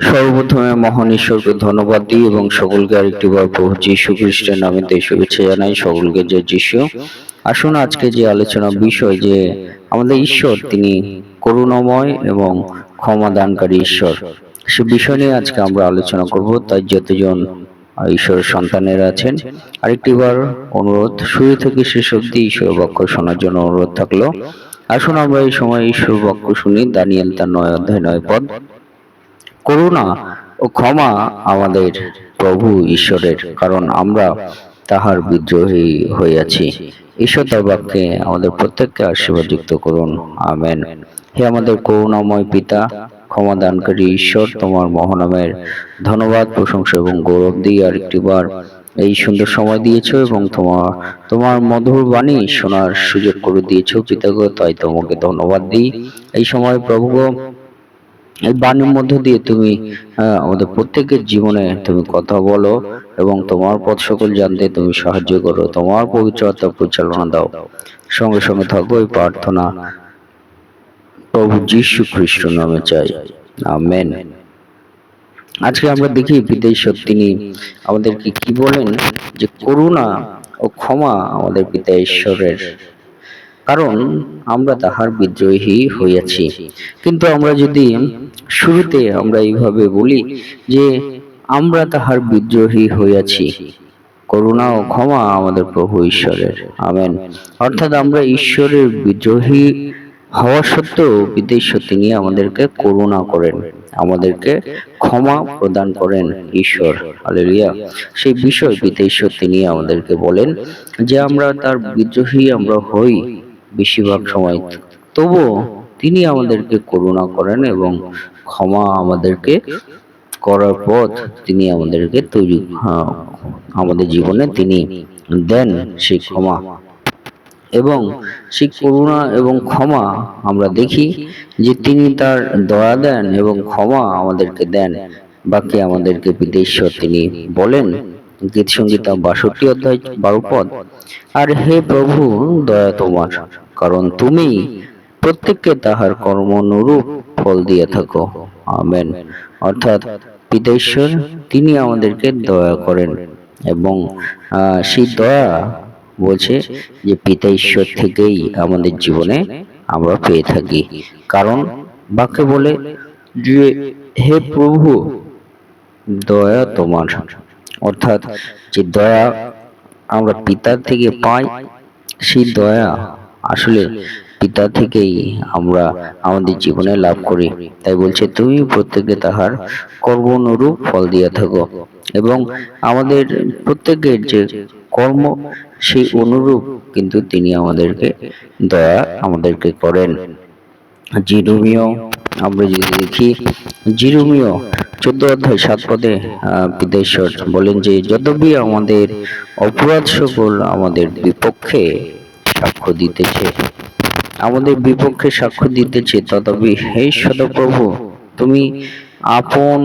সর্বপ্রথমে মহান ঈশ্বরকে ধন্যবাদ দিই এবং সকলকে আরেকটি বার প্রভু যীশু খ্রিস্টের নামে দিয়ে শুভেচ্ছা জানাই। সকলকে যে যীশু। আসুন আজকে যে আলোচনা বিষয় যে আমাদের ঈশ্বর তিনি করুণাময় এবং ক্ষমা দানকারী ঈশ্বর সে বিষয় নিয়ে আজকে আমরা আলোচনা করব। তাই যতজন আহ, ঈশ্বরের সন্তানেরা আছেন আরেকটি বার অনুরোধ শুরু থেকে শেষ অব্দি ঈশ্বর বাক্য শোনার জন্য অনুরোধ থাকল। আসুন আমরা এই সময় ঈশ্বর বাক্য শুনি দানিয়েল তার নয় অধ্যায় নয় পদ। করুণা ও ক্ষমা আমাদের প্রভু ঈশ্বরের কারণ আমরা তাহার বিদ্রোহী হইয়াছি। ঈশ্বর তার আমাদের প্রত্যেককে আশীর্বাদ যুক্ত করুন। আমেন। হে আমাদের করুণাময় পিতা ক্ষমা দানকারী ঈশ্বর তোমার মহানামের ধন্যবাদ প্রশংসা এবং গৌরব দিয়ে আরেকটি বার এই সুন্দর সময় দিয়েছ এবং তোমার তোমার মধুর বাণী শোনার সুযোগ করে দিয়েছ। পিতাগো তাই তোমাকে ধন্যবাদ দিই। এই সময় প্রভু গো, এই বাণীর মধ্য দিয়ে তুমি আমাদের প্রত্যেকের জীবনে তুমি কথা বলো এবং তোমার পথ সকল জানতে তুমি সাহায্য করো। তোমার পবিত্র আত্মা পরিচালনা দাও। সঙ্গে সঙ্গে থাকো এই প্রার্থনা। প্রভু যীশু খ্রিস্ট নামে চাই। আমেন। আজকে আমরা দেখি পিতাঈশ্বর তিনি আমাদেরকে কি বলেন যে, করুণা ও ক্ষমা আমাদের পিতা ঈশ্বরের। কারণ আমরা তাহার বিদ্রোহী হইয়াছি। কিন্তু আমরা যদি শুরুতে আমরা এইভাবে বলি যে আমরা তাহার বিদ্রোহী হইয়াছি, করুণা ও ক্ষমা আমাদের প্রভু ঈশ্বরের। আমেন। অর্থাৎ আমরা ঈশ্বরের বিদ্রোহী হওয়া সত্ত্বেও বিদেশ্বর তিনি আমাদেরকে করুণা করেন, আমাদেরকে ক্ষমা প্রদান করেন ঈশ্বর। হালেলুয়া। সেই বিষয় বিদেশ্বর তিনি আমাদেরকে বলেন যে আমরা তার বিদ্রোহী আমরা হই বেশিরভাগ সময় তবুও তিনি আমাদেরকে করুণা করেন এবং ক্ষমা আমাদেরকে করার পথ তিনি আমাদেরকে তৈরি হ্যাঁ, আমাদের জীবনে তিনি দেন সেই ক্ষমা। এবং সেই করুণা এবং ক্ষমা আমরা দেখি যে তিনি তার দয়া দেন এবং ক্ষমা আমাদেরকে দেন। বাকি আমাদেরকে বিদেশ্বর তিনি বলেন গীত সঙ্গীতা বাষট্টি অধ্যায় বারো পদ। আর হে প্রভু দয়া তোমার। কারণ তুমি প্রত্যেককে তাহার কর্ম অনুরূপ ফল দিয়ে থাকো। আমেন। অর্থাৎ পিতেশ্বর তিনি আমাদেরকে দয়া করেন এবং সেই দয়া বলছে যে পিতা ঈশ্বর থেকেই আমাদের জীবনে আমরা পেয়ে থাকি। কারণ বাক্যে বলে যে, হে প্রভু, দয়া তোমার। অর্থাৎ যে দয়া আমরা পিতার থেকে পাই, সেই দয়া আসলে পিতা থেকেই আমরা আমাদের জীবনে লাভ করি। তাই বলছে তুমি প্রত্যেকে তাহার কর্ম অনুরূপ ফল দিয়া থাকো এবং আমাদের প্রত্যেকের যে কর্ম সেই অনুরূপ কিন্তু তিনি আমাদেরকে দয়া আমাদেরকে করেন। জিরুমিও আমরা যদি দেখি জিরুমিও চোদ্দ অধ্যায় সাত পদে বিদেশ্বর বলেন যে যদ্যপি আমাদের অপরাধ সকল আমাদের বিপক্ষে সাক্ষ্য দিতেছে। আমাদের বিপক্ষে সাক্ষ্য দিতেছে, তথাপি হে সদপ্রভু, তুমি আপন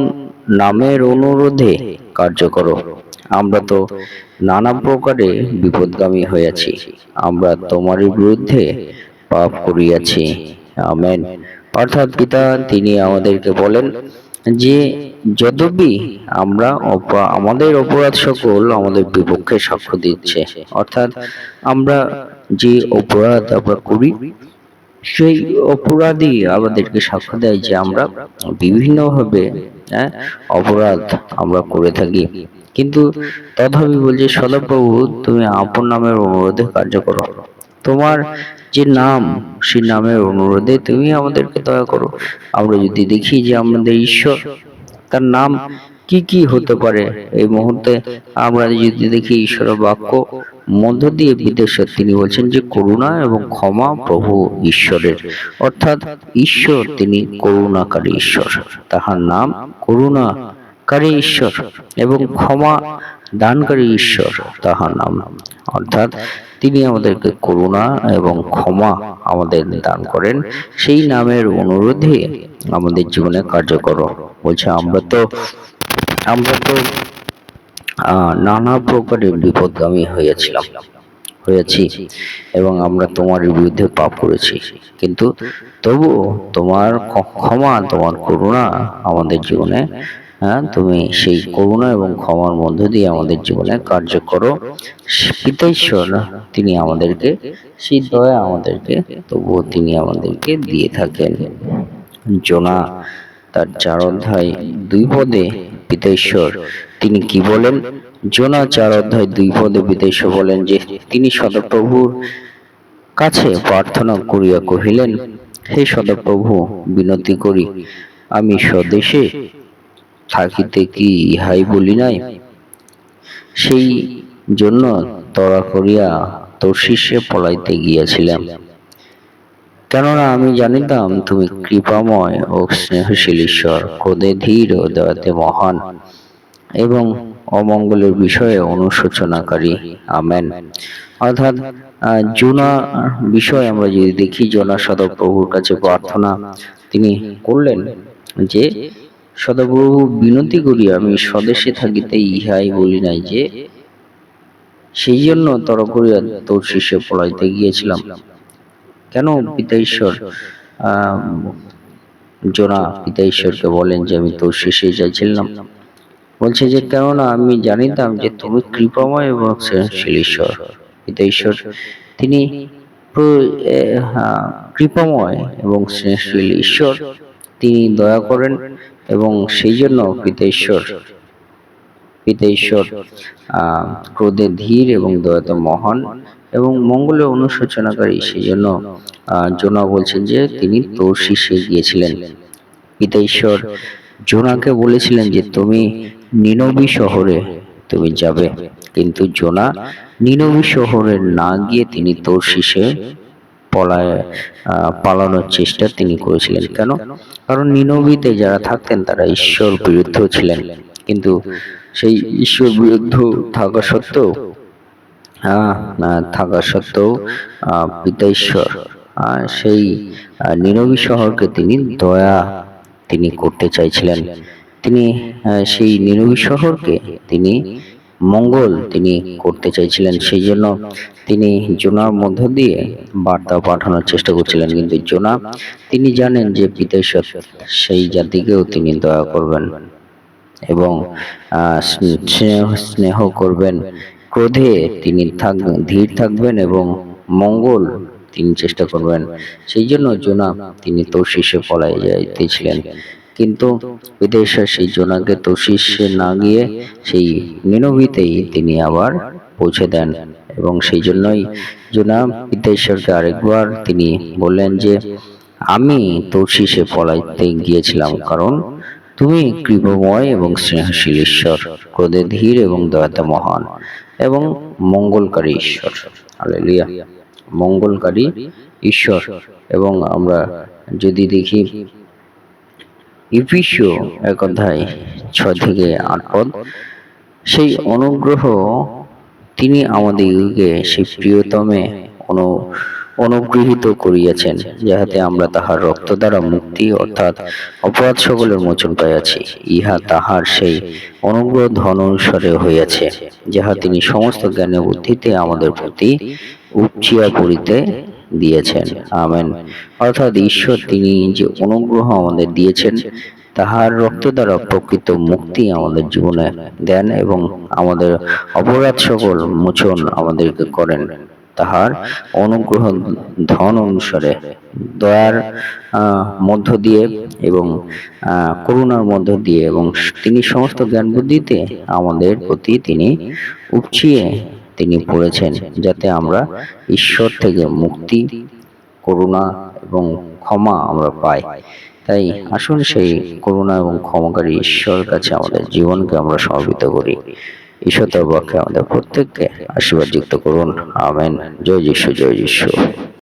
নামের অনুরোধে কার্য করো। আমরা তো নানা প্রকারে বিপদগামী হয়েছি আমরা তোমার বিরুদ্ধে পাপ করিয়াছি। আমেন। অর্থাৎ পিতা, তিনি আমাদেরকে বলেন যে যদ্যপি আমরা আমাদের অপরাধ সকল আমাদের বিপক্ষে সাক্ষ্য দিচ্ছে। অর্থাৎ আমরা যে অপরাধ আমরা করি সেই অপরাধী আমাদেরকে সাক্ষ্য দেয় যে আমরা বিভিন্নভাবে হ্যাঁ, অপরাধ আমরা করে থাকি। কিন্তু তথাপি বলছে সদাপ্রভু তুমি আপন নামের অনুরোধে কার্য করো। তোমার যে নাম সেই নামের অনুরোধে তুমি আমাদেরকে দয়া করো। আমরা যদি দেখি যে আমাদের ঈশ্বর তার নাম কি কি হতে পারে? এই মুহূর্তে আমরা যদি দেখি ঈশ্বরের বাক্য, মধ্য দিয়ে বিদেশে তিনি বলছেন যে, করুণা এবং ক্ষমা প্রভু ঈশ্বরের। অর্থাৎ ঈশ্বর তিনি করুণাকারী ঈশ্বর। তাহার নাম করুণাকারী ঈশ্বর এবং ক্ষমা দানকারী ঈশ্বর তাহার নাম। অর্থাৎ তিনি আমাদেরকে করুণা এবং ক্ষমা আমাদের দান করেন। সেই নামের অনুরোধে আমাদের জীবনে কার্যকর। বলছে, আমরা তো আমরা তো নানা প্রকারের বিপদগামী হয়েছিলাম। হয়েছি এবং আমরা তোমার বিরুদ্ধে পাপ করেছি। কিন্তু তবুও তোমার ক্ষমা, তোমার করুণা আমাদের জীবনে হ্যাঁ তুমি সেই করুণা এবং ক্ষমার মধ্য দিয়ে আমাদের জীবনে কার্য করো পিতাঈশ্বর তিনি আমাদেরকে সেই দয়া আমাদেরকে তবুও তিনি আমাদেরকে দিয়ে থাকেন। জোনা তার চার অধ্যায় দুই পদে পিতাঈশ্বর তিনি কি বলেন? জোনা চার অধ্যায় দুই পদে পিতাঈশ্বর বলেন যে তিনি সদাপ্রভুর কাছে প্রার্থনা করিয়া কহিলেন হে সদাপ্রভু বিনতি করি। আমি স্বদেশে থাকিতে কি ইহাই বলি নাই? সেই জন্য তড়া করিয়া তোর শিষ্যে পলাইতে গিয়াছিলাম। কেননা আমি জানিতাম তুমি কৃপাময় ও স্নেহশীল ঈশ্বর, ক্রোধে ধীর ও দয়াতে মহান এবং অমঙ্গলের বিষয়ে অনুশোচনাকারী। আমেন। অর্থাৎ জোনা বিষয় আমরা যদি দেখি, জোনা সদাপ্রভুর কাছে প্রার্থনা তিনি করলেন যে সদাপ্রভু বিনতি করি আমি স্বদেশে থাকিতে ইহাই বলি নাই যে সেই জন্য তর করিয়া তোর শিষ্যে পলাইতে গিয়েছিলাম। কেন পিতা ঈশ্বর জোনা পিতা ঈশ্বরকে বলেন যে, আমি তোর শেষে যাইছিলাম। বলছে যে, কেননা আমি জানিতাম যে, তুমি কৃপাময় এবং সৃজনশীল ঈশ্বর। পিতা ঈশ্বর তিনি কৃপাময় এবং সৃজনশীল ঈশ্বর। তিনি দয়া করেন এবং সেই জন্য পিতা ঈশ্বর পিতা ঈশ্বর ক্রোধে ধীর এবং দয়াতে মহান এবং মঙ্গলে অনুশোচনাকারী। সেই জন্য জোনা বলছেন যে তিনি তোর শীর্ষে গিয়েছিলেন। পিতা ঈশ্বর জোনাকে বলেছিলেন যে, তুমি নিনবী শহরে, তুমি যাবে। কিন্তু জোনা নিনবী শহরে না গিয়ে তিনি তোর শীষে পলায় পালানোর চেষ্টা তিনি করেছিলেন। কেন? কারণ নিনবীতে যারা থাকতেন, তারা ঈশ্বর বিরুদ্ধ ছিলেন। কিন্তু সেই ঈশ্বর বিরুদ্ধ থাকা সত্ত্বেও থাকা সত্ত্বেও পিতা ঈশ্বর সেই নিনবী শহরকে তিনি দয়া তিনি করতে চাইছিলেন। তিনি সেই নিনবী শহরকে তিনি মঙ্গল তিনি করতে চাইছিলেন। সেই জন্য তিনি জোনার মধ্য দিয়ে বার্তা পাঠানোর চেষ্টা করছিলেন। কিন্তু জোনা, তিনি জানেন যে ঈশ্বর সেই জাতিকেও তিনি দয়া করবেন এবং স্নেহ স্নেহ করবেন। ক্রোধে তিনি থাক, ধীর থাকবেন এবং মঙ্গল তিনি চেষ্টা করবেন। সেই জন্য জোনা, তিনি তৌশিসে পলাই যাইতেছিলেন কিন্তু বিদেশের সেই জোনাকে তৌশিসে না গিয়ে সেই নিনবিতেই তিনি আবার পৌঁছে দেন। এবং সেই জন্যই জোনা বিদেশ্বরকে আরেকবার তিনি বললেন যে, আমি তৌশিসে পলাইতে গিয়েছিলাম কারণ তুমি কৃপময় এবং স্নেহশীল ঈশ্বর, ক্রোধে ধীর এবং দয়াতে মহান এবং মঙ্গলকারী ঈশ্বর। হালেলুয়া। মঙ্গলকারী ঈশ্বর। এবং আমরা যদি দেখি ইফিসীয় এক অধ্যায় ছয় থেকে আট পদ। সেই অনুগ্রহ তিনি আমাদিগকে সেই প্রিয়তমে অনু, অনুগৃহীত করিয়াছেন, যাহাতে আমরা তাহার রক্ত দ্বারা মুক্তি অর্থাৎ অপরাধ সকলের মোচন পাইয়াছি। ইহা তাহার সেই অনুগ্রহ ধন অনুসারে হইয়াছে, যাহা তিনি সমস্ত জ্ঞানে বুদ্ধিতে আমাদের প্রতি উপচিয়া পড়িতে দিয়েছেন। আমেন। অর্থাৎ ঈশ্বর তিনি যে অনুগ্রহ আমাদের দিয়েছেন, তাহার রক্ত দ্বারা প্রকৃত মুক্তি আমাদের জীবনে দেন এবং আমাদের অপরাধ সকল মোচন আমাদেরকে করেন। তাহার অনুগ্রহ ধন অনুসারে দয়ার মধ্য দিয়ে এবং করুণার মধ্য দিয়ে এবং তিনি সমস্ত জ্ঞান বুদ্ধিতে আমাদের প্রতি তিনি উপচিয়ে তিনি পড়েছেন যাতে আমরা ঈশ্বর থেকে মুক্তি, করুণা এবং ক্ষমা আমরা পাই। তাই আসুন সেই করুণা এবং ক্ষমাকারী ঈশ্বরের কাছে আমাদের জীবনকে আমরা সমর্পিত করি। ঈশ্বর পক্ষে আমাদের প্রত্যেককে আশীর্বাদ যুক্ত করুন। আমেন। জয় যিশু জয় যিশু।